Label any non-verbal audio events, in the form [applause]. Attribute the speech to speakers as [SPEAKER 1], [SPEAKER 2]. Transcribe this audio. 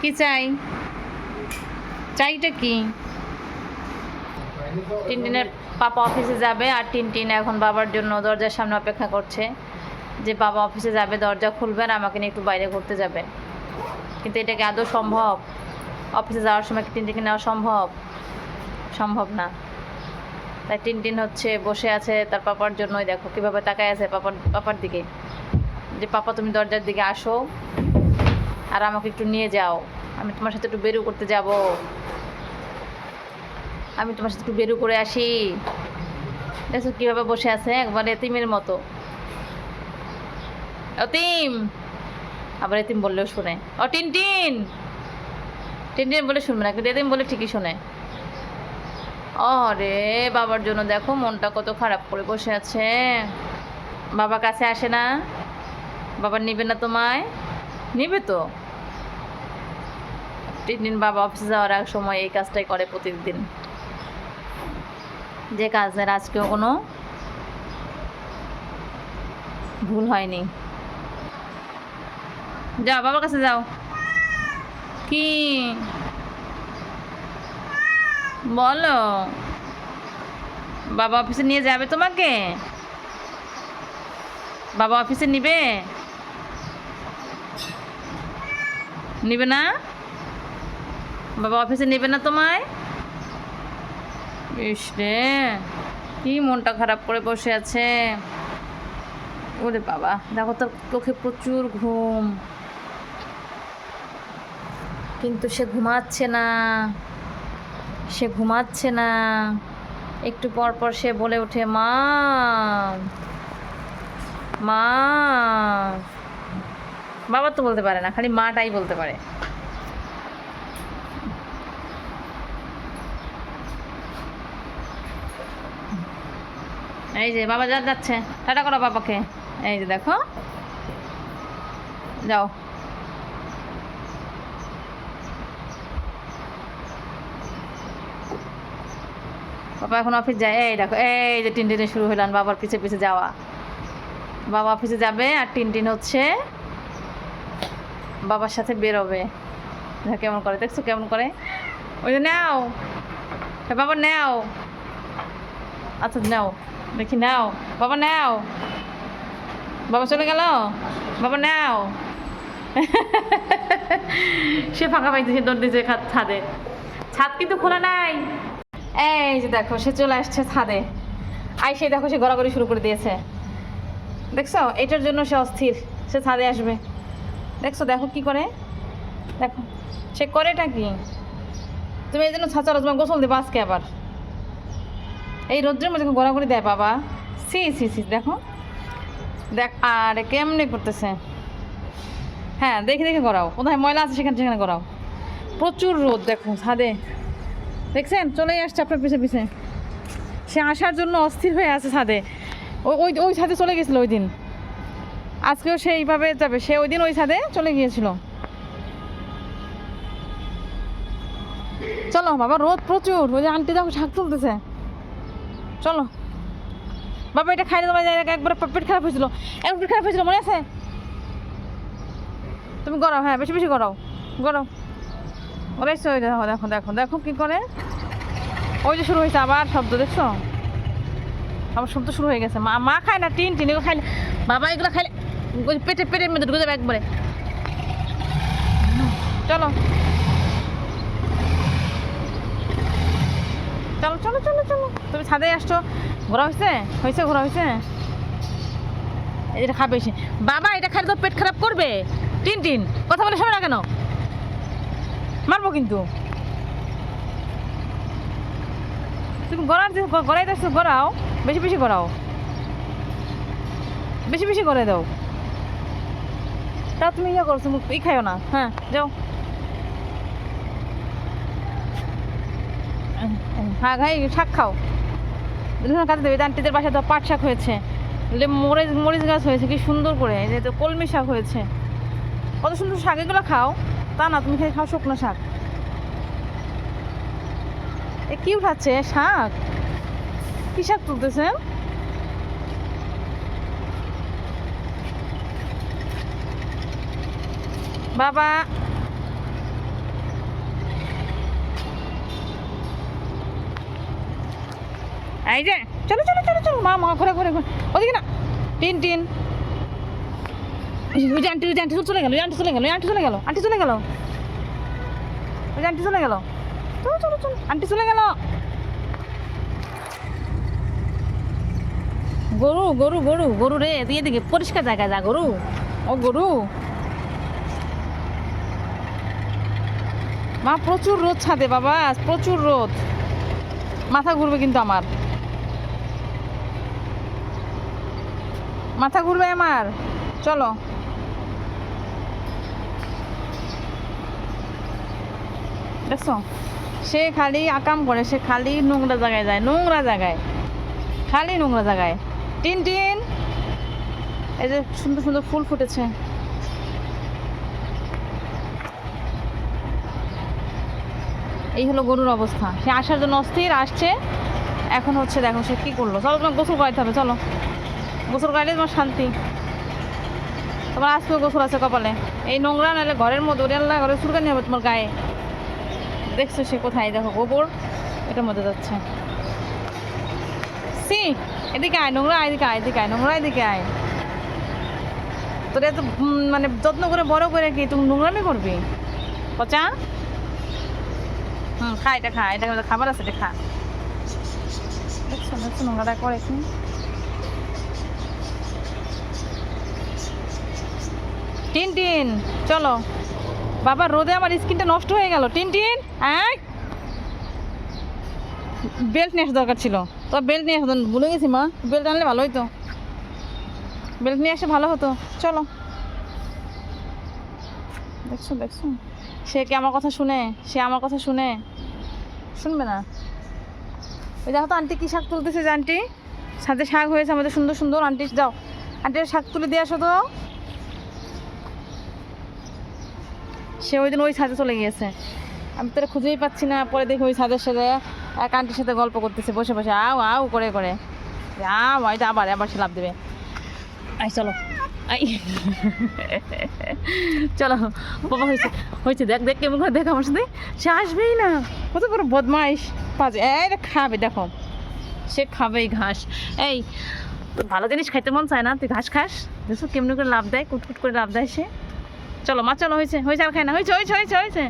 [SPEAKER 1] কি চাই? চাইটা কি? টিনটিনের পাপা অফিসে যাবে আর টিনটিন এখন বাবার জন্য দরজার সামনে অপেক্ষা করছে। যে বাবা অফিসে যাবে, দরজা খুলবে আর আমাকে নিয়ে একটু বাইরে ঘুরতে যাবে। কিন্তু এটা কি আদৌ সম্ভব? অফিসে যাওয়ার সময় কি টিনটিনকে নেওয়া সম্ভব? সম্ভব না। তাই টিনটিন হচ্ছে বসে আছে তার পাপার জন্যই দেখো কীভাবে তাকায় আছে পাপার পাপার দিকে। যে পাপা তুমি দরজার দিকে আসো। আর আমাকে একটু নিয়ে যাও। আমি তোমার সাথে একটু বেরু করতে যাব। আমি তোমার সাথে একটু বেরু করে আসি। দেখো কীভাবে বসে আছে? একবার এতিমের মতো। অতিম! আবার এতিম বললেও শোনে। ও টিন টিন টিন টিন বলে শুনবে না, কিন্তু এতিম বলে ঠিকই শোনে। আরে বাবার জন্য দেখো, মনটা কত খারাপ করে বসে আছে। বাবা কাছে আসে না? বাবা নিবে না তোমায়? নিবে তো? তিন বাবা অফিসে যাওয়ার এক সময় এই কাজটাই করে প্রতিদিন। যে কাজের আজকেও কোনো ভুল হয়নি। যাও, বাবার কাছে যাও। কি? বলো। বাবা অফিসে নিয়ে যাবে তোমাকে? বাবা অফিসে নিবে? নিবে না? বাবা অফিসে নেবে না তোমায়? ইস রে, কি মনটা খারাপ করে বসে আছে। ওরে বাবা, দেখো তোর চোখে প্রচুর ঘুম। কিন্তু সে ঘুমাচ্ছে না। সে ঘুমাচ্ছে না। একটু পর পর সে বলে ওঠে, মা মা। বাবা তো বলতে পারে না, খালি মাটাই বলতে পারে। এই যে বাবা যা যাচ্ছে, টাটা করো বাবাকে। এই যে দেখো, যাও। বাবা এখন অফিস যায়। এই দেখো, এই যে টিন টিনে শুরু হইলাম বাবার পিছে পিছে যাওয়া। বাবা অফিসে যাবে আর টিন টিন হচ্ছে বাবার সাথে বেরোবে। কেমন করে, দেখছ কেমন করে? ওই যে নাও। বাবা নাও। আচ্ছা নাও। দেখি, নাও। বাবা নাও। বাবা, চলে গেল? বাবা, নাও। [laughs] সে ফাঁকা পাইতেছে দৌড় দিয়েছে ছাদে। ছাদ কিন্তু খোলা নাই। এই যে দেখো, সে চলে আসছে ছাদে। আই সে দেখো, সে গড়াগড়ি শুরু করে দিয়েছে। দেখছ? এটার জন্য সে অস্থির। সে ছাদে আসবে। দেখছ? দেখো কি করে? দেখো। সে করেটা কি? তুমি এই জন্য ছাঁচা রোজমা গোসল দেবো আজকে আবার। এই রোদ্রের মধ্যে গড়াগড়ি দেয় বাবা। সি সি সি দেখো। দেখ, আরে কেমনি করতেছে? হ্যাঁ দেখে দেখে করাও কোথায় ময়লা আছে সেখানে সেখানে করাও প্রচুর রোদ, দেখো, ছাদে। দেখছেন? চলেই আসছে আপনার পিছে পিছে। সে আসার জন্য অস্থির হয়ে আছে ছাদে। ওই ওই ওই ছাদে চলে গেছিল ওই দিন। আজকেও সেইভাবে যাবে। সে ওই দিন ওই ছাদে চলে গিয়েছিল। চলো, বাবা, রোদ প্রচুর। ওই যে আন্টি দেখো, শাক তুলতেছে। চলো। বাবা, এটা খাইলে তোমার একবার পেট খারাপ হয়েছিল। একবার পেট খারাপ হয়েছিল, মনে আছে? তুমি গড়াও হ্যাঁ বেশি বেশি গড়াও গড়াও। ওরাইছে ওই দেখো দেখো দেখো দেখো কী করে। ওই যে শুরু হয়েছে আবার শব্দ, দেখছ? আবার শব্দ শুরু হয়ে গেছে। মা মা খায় না, টিন টিন, এগুলো খাইলে বাবা, এগুলো খাইলে পেটে, পেটের মধ্যে ঢুকে যাবে একবারে। চলো। চলো চলো চলো চলো। তুমি ছাদে আসছো। ঘোরা হয়েছে? হয়েছে, ঘোরা হয়েছে? এটা খাবে সে। বাবা, এটা খাইলে তো পেট খারাপ করবে। টিন টিন, কথা বলে শোনো না কেন? মারবো কিন্তু। তুমি গড়ার গড়াই দেখছ গড়াও। বেশি বেশি গড়াও। বেশি বেশি করে দাও। তা তুমি ইয়ে করছ ই খাইও না। হ্যাঁ যাও। হ্যাঁ ভাই, শাক খাও। কাটে দেবে আন্টিদের বাসায় তো পাট শাক হয়েছে। মরিচ মরিচ গাছ হয়েছে, কি সুন্দর করে। এই তো কলমি শাক হয়েছে। কত সুন্দর শাক, এগুলো খাও। তা না, তুমি খাই খাও শুকনো শাক। এ কি উঠাচ্ছে? শাক? কি শাক তুলতেছে বাবা! এই যে, চলো চলো চলো চলো। মা মা, ঘুরে ঘুরে ওদিকে না। টিন টিন। ওই আন্টি ওই আন্টি চলে গেল আন্টি চলে গেল আন্টি চলে গেল আন্টি চলে গেল। ওই আন্টি চলে গেল। চলো চলো চলো। আন্টি চলে গেল। গরু গরু গরু গরু রে, তুই এদিকে পরিষ্কার জায়গায় যা, গরু। ও, গরু। মা, প্রচুর রোদ ছাদে, বাবা, প্রচুর রোদ। মাথা ঘুরবে কিন্তু আমার। মাথা ঘুরবে আমার। চলো। দেখছ? সে খালি আকাম করে, সে খালি নোংরা জায়গায় যায়, নোংরা জায়গায়। খালি নোংরা জায়গায়। টিন টিন। এই যে সুন্দর সুন্দর ফুল ফুটেছে। এই হলো গরুর অবস্থা। সে আসার জন্য অস্থির, আসছে। এখন হচ্ছে দেখো সে কী করল। চলো তোমার গোসল করাইতে হবে, চলো। গোসল করাইলে তোমার শান্তি। তোমার আজকেও গোসল আছে কপালে। এই নোংরা নাহলে ঘরের মধ্যে ওরে আল্লাহ ঘরে চুলকানি হবে তোমার গায়ে। দেখছ সে কোথায়, দেখো গোবর, এটার মধ্যে যাচ্ছে। সি, এদিকে আয়, নোংরা এদিকে আয় এদিকে আয়, নোংরা এদিকে আয়। তোর এত মানে যত্ন করে, বড় করে কি তুমি নোংরামি করবি? পচা? হুম, খা, এটা খা এটা খাবার আছে, এটা খা। দেখছ দেখছ নোংরাটা করে কি? টিন টিন, চলো। বাবা, রোদে আমার স্কিনটা নষ্ট হয়ে গেল। টিন টিন আয় বেল্ট নিয়ে দরকার ছিল। তো বেল্ট নিয়ে আসা, ভুলে গেছি মা। বেল্ট আনলে ভালো হতো বেল্ট নিয়ে আসে ভালো হতো। চলো। দেখছ দেখছ? সে কি আমার কথা শুনে? সে আমার কথা শুনে? শুনবে না? ওই দেখো তো, আন্টি কী শাক তুলতেছে যে আন্টি? সাথে শাক হয়েছে, আমাদের সুন্দর সুন্দর। আন্টি, যাও। আন্টির শাক তুলে দিয়ে আসো তো। সে ওই দিন ওই ছাদে চলে গিয়েছে। আমি তো খুঁজেই পাচ্ছি না, পরে দেখি ওই ছাদের সাথে এক আন্টির সাথে গল্প করতেছে, বসে বসে আও আও করে করে। আও এটা আবার আবার সে লাভ দেবে। আই চলো। চলো, বাবা হয়েছে হয়েছে, দেখ দেখ কেমন করে দেখ আমার সাথে। সে আসবেই না। কত বড় বদমাইশ। পাঁচ এই খাবে, দেখো। সে খাবেই ঘাস। এই তোর ভালো জিনিস খাইতে মন চায় না, তুই ঘাস খাস। দেখছ কেমনি করে লাভ দেয়, কুটকুট করে লাভ দেয় সে। চলো মা চলো হয়েছে হয়েছে আর খাই না হয়েছে হয়েছে হয়েছে হয়েছে।